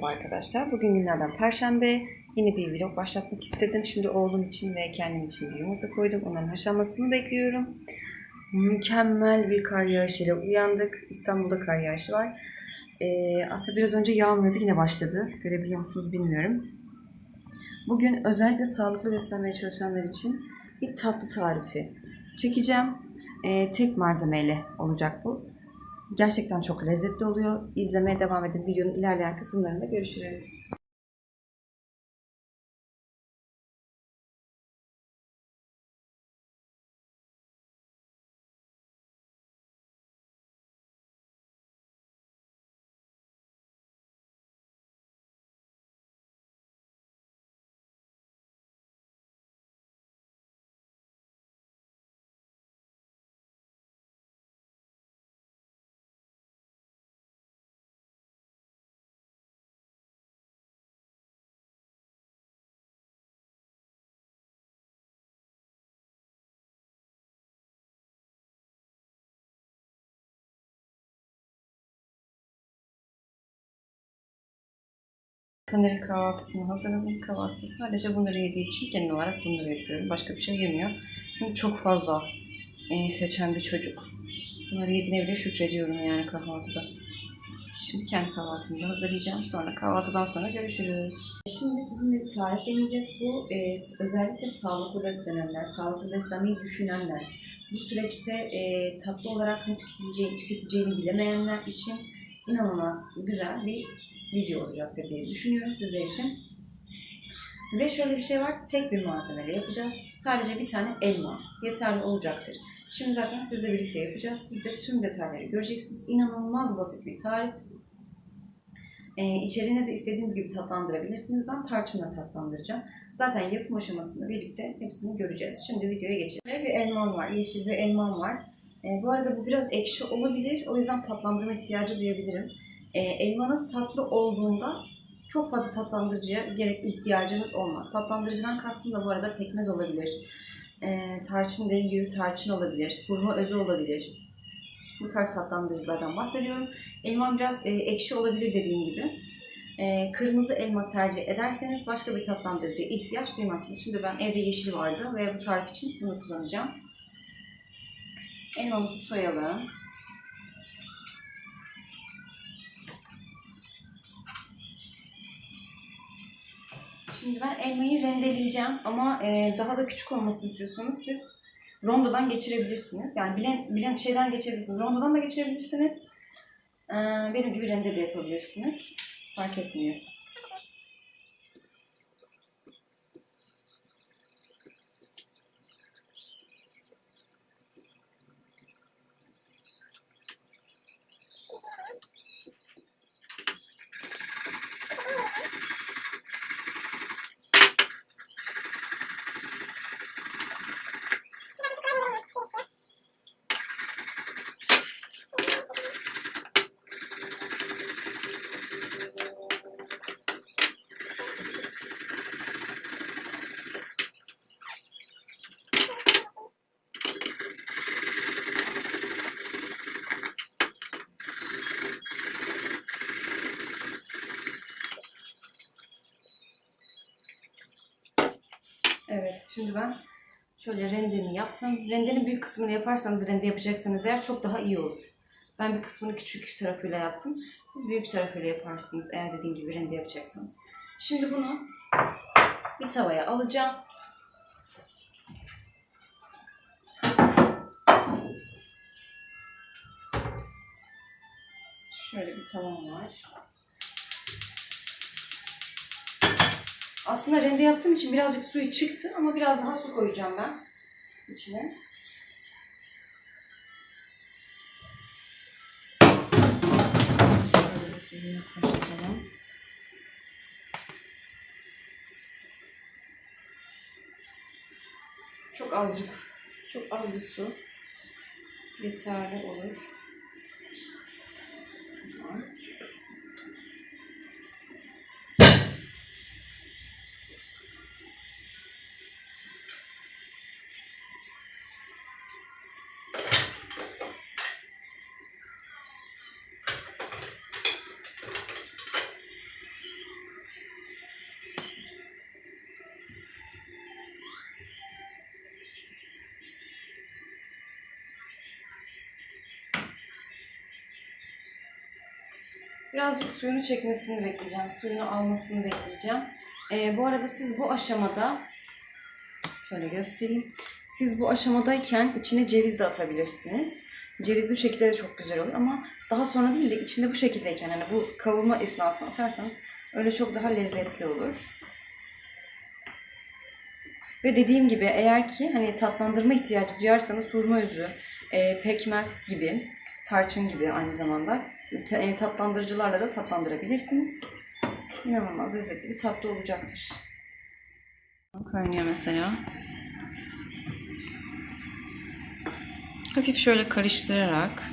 Merhaba arkadaşlar. Bugün günlerden Perşembe. Yeni bir vlog başlatmak istedim. Şimdi oğlum için ve kendim için bir yumurta koydum. Onların haşlanmasını bekliyorum. Mükemmel bir kar yağışıyla uyandık. İstanbul'da kar yağışı var. Ee, aslında biraz önce yağmıyordu. Yine başladı. Görebiliyor musunuz bilmiyorum. Bugün özellikle sağlıklı beslenmeye çalışanlar için bir tatlı tarifi çekeceğim. Ee, tek malzemeyle olacak bu. Gerçekten çok lezzetli oluyor. İzlemeye devam edin. Videonun ilerleyen kısımlarında görüşürüz. Taner'in kahvaltısını hazırladım. Kahvaltıda sadece bunları yediği için genel olarak bunları yapıyorum. Başka bir şey yemiyor. Çünkü çok fazla e, seçen bir çocuk. Bunları yediğine bile şükrediyorum yani kahvaltıda. Şimdi kendi kahvaltımı hazırlayacağım. Sonra kahvaltıdan sonra görüşürüz. Şimdi sizinle bir tarif deneyeceğiz. Bu e, özellikle sağlıklı beslenenler, sağlıklı beslenmeyi düşünenler, bu süreçte e, tatlı olarak ne tüketeceğini, tüketeceğini bilemeyenler için inanılmaz güzel bir video olacaktır diye düşünüyorum sizler için. Ve şöyle bir şey var, tek bir malzemeyle yapacağız. Sadece bir tane elma yeterli olacaktır. Şimdi zaten sizle birlikte yapacağız. Siz de tüm detayları göreceksiniz. İnanılmaz basit bir tarif. Ee, içeriğine de istediğiniz gibi tatlandırabilirsiniz. Ben tarçınla tatlandıracağım. Zaten yapım aşamasında birlikte hepsini göreceğiz. Şimdi videoya geçelim. Böyle bir elmam var, yeşil bir elmam var. Ee, bu arada bu biraz ekşi olabilir. O yüzden tatlandırma ihtiyacı duyabilirim. E, elmanız tatlı olduğunda çok fazla tatlandırıcıya gerek ihtiyacınız olmaz. Tatlandırıcıdan kastım da bu arada pekmez olabilir. E, tarçın dediğim gibi tarçın olabilir. Hurma özü olabilir. Bu tarz tatlandırıcılardan bahsediyorum. Elma biraz e, ekşi olabilir dediğim gibi. E, kırmızı elma tercih ederseniz başka bir tatlandırıcıya ihtiyaç duymazsınız. Şimdi ben evde yeşil vardı ve bu tarif için bunu kullanacağım. Elmamızı soyalım. Şimdi ben elmayı rendeleyeceğim ama e, daha da küçük olmasını istiyorsanız siz rondodan geçirebilirsiniz. Yani bilen, bilen şeyden geçebilirsiniz. Rondodan da geçirebilirsiniz. E, benim gibi rende de yapabilirsiniz. Fark etmiyor. Şimdi ben şöyle rendemi yaptım. Rendenin büyük kısmını yaparsanız rende yapacaksanız eğer çok daha iyi olur. Ben bir kısmını küçük tarafıyla yaptım. Siz büyük tarafıyla yaparsınız eğer dediğim gibi rende yapacaksanız. Şimdi bunu bir tavaya alacağım. Şöyle bir tavam var. Aslında rende yaptığım için birazcık suyu çıktı ama biraz daha su koyacağım ben içine. Çok azıcık, çok az bir su yeterli olur. Birazcık suyunu çekmesini bekleyeceğim. Suyunu almasını bekleyeceğim. Ee, bu arada siz bu aşamada şöyle göstereyim. Siz bu aşamadayken içine ceviz de atabilirsiniz. Cevizli bir şekilde de çok güzel olur ama daha sonra değil de içinde bu şekildeyken hani bu kavurma esnasında atarsanız öyle çok daha lezzetli olur. Ve dediğim gibi eğer ki hani tatlandırma ihtiyacı duyarsanız hurma özü, e, pekmez gibi, tarçın gibi aynı zamanda tatlandırıcılarla da tatlandırabilirsiniz. İnanılmaz lezzetli bir tatlı olacaktır. Kaynıyor mesela. Hafif şöyle karıştırarak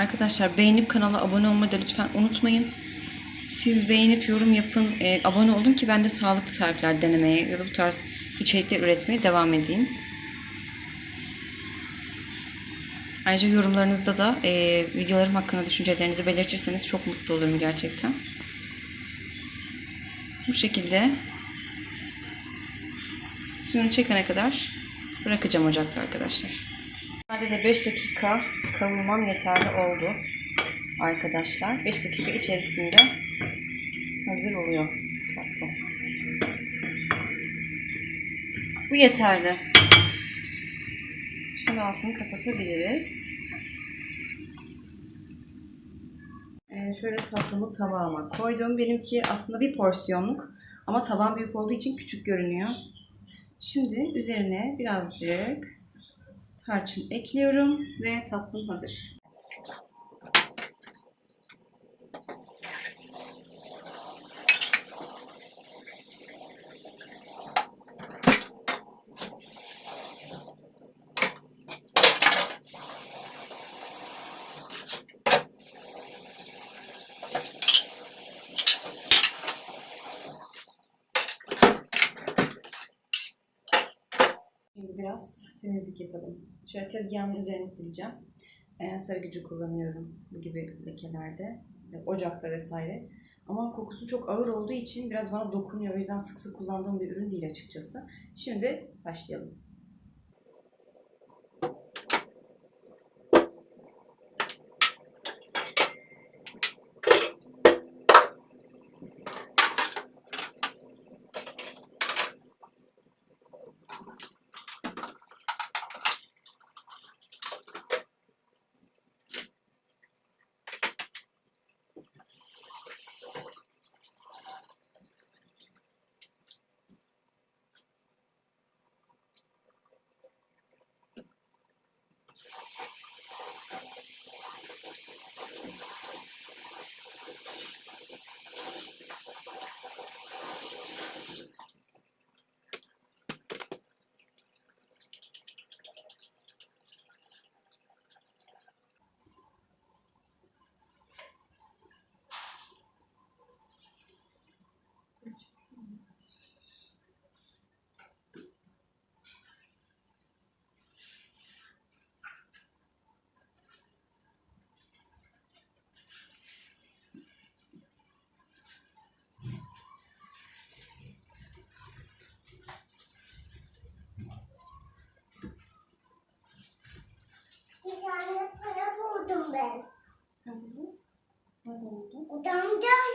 Arkadaşlar beğenip kanala abone olmayı da lütfen unutmayın. Siz beğenip yorum yapın, e, abone olun ki ben de sağlıklı tarifler denemeye ya da bu tarz içerikler üretmeye devam edeyim. Ayrıca yorumlarınızda da e, videolarım hakkında düşüncelerinizi belirtirseniz çok mutlu olurum gerçekten. Bu şekilde suyunu çekene kadar bırakacağım ocakta arkadaşlar. Sadece 5 dakika kavurmam yeterli oldu arkadaşlar. 5 dakika içerisinde hazır oluyor tatlı. Bu yeterli. Şimdi altını kapatabiliriz. Ee, şöyle tatlımı tabağıma koydum. Benimki aslında bir porsiyonluk ama taban büyük olduğu için küçük görünüyor. Şimdi üzerine birazcık tarçın ekliyorum ve tatlım hazır. Şimdi biraz temizlik yapalım. Şöyle tezgahın üzerine sileceğim. Ee, sarı gücü kullanıyorum bu gibi lekelerde. Ocakta vesaire. Ama kokusu çok ağır olduğu için biraz bana dokunuyor. O yüzden sık sık kullandığım bir ürün değil açıkçası. Şimdi başlayalım. Bir tane para buldum ben. Ne oldu? Ne oldu? Odamdan.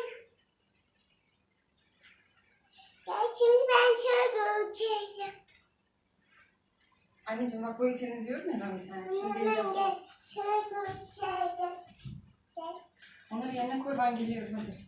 Gel şimdi ben çay içeceğim. Anneciğim bak burayı temizliyorum ya ben bir tane. Şimdi geleceğim. Onları yerine koy ben geliyorum hadi.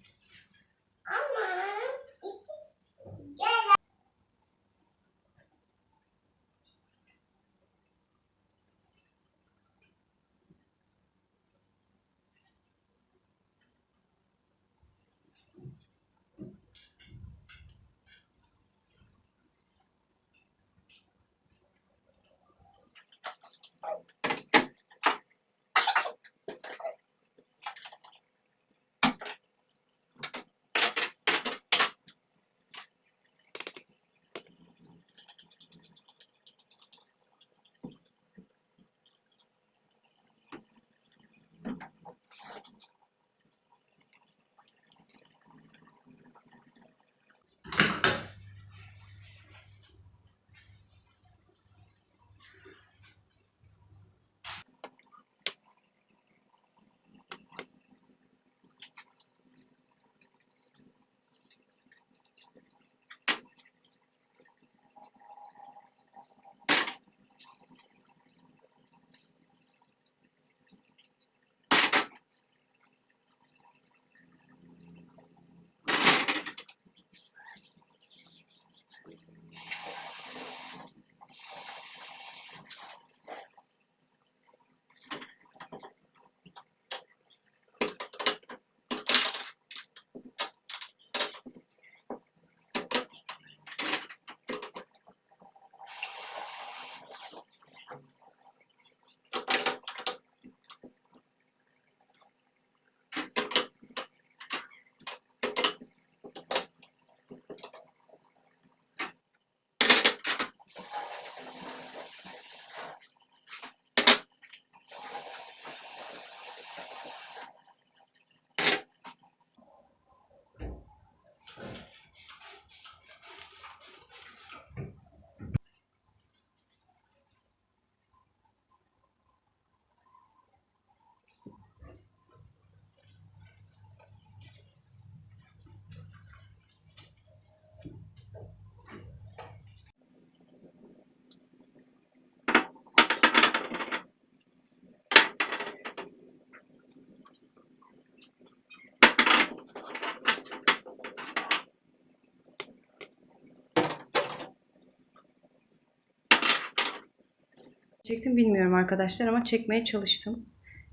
Çektim bilmiyorum arkadaşlar ama çekmeye çalıştım.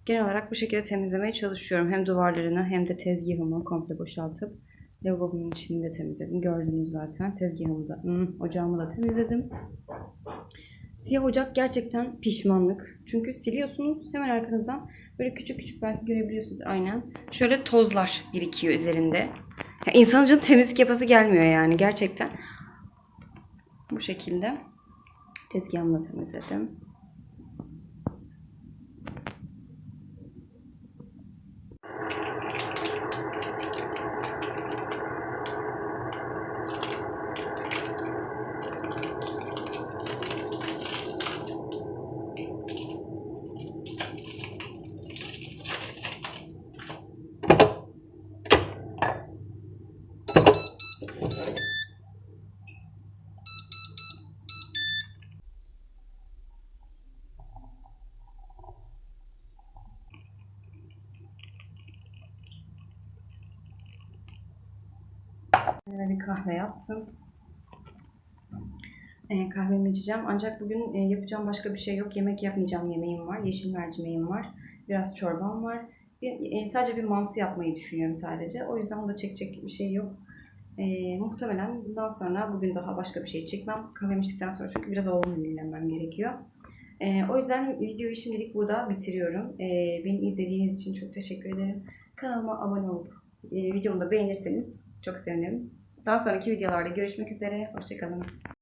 Genel olarak bu şekilde temizlemeye çalışıyorum. Hem duvarlarını hem de tezgahımı komple boşaltıp lavabomun içini de temizledim. Gördünüz zaten. Tezgahımı da, hmm, ocağımı da temizledim. Siyah ocak gerçekten pişmanlık. Çünkü siliyorsunuz hemen arkanızdan böyle küçük küçük belki görebiliyorsunuz aynen. Şöyle tozlar birikiyor üzerinde. Ya insanın canı temizlik yapası gelmiyor yani gerçekten. Bu şekilde. Tezgahımı da temizledim. Yine bir kahve yaptım. Ee, kahvemi içeceğim. Ancak bugün e, yapacağım başka bir şey yok. Yemek yapmayacağım. Yemeğim var. Yeşil mercimeğim var. Biraz çorbam var. Bir, e, sadece bir mantı yapmayı düşünüyorum sadece. O yüzden da çekecek bir şey yok. Ee, muhtemelen bundan sonra bugün daha başka bir şey çekmem. Kahvemi içtikten sonra çünkü biraz oğlumu dinlemem gerekiyor. Ee, o yüzden videoyu şimdilik burada bitiriyorum. Ee, beni izlediğiniz için çok teşekkür ederim. Kanalıma abone olup e, videomu da beğenirseniz çok sevinirim. Daha sonraki videolarda görüşmek üzere. Hoşçakalın.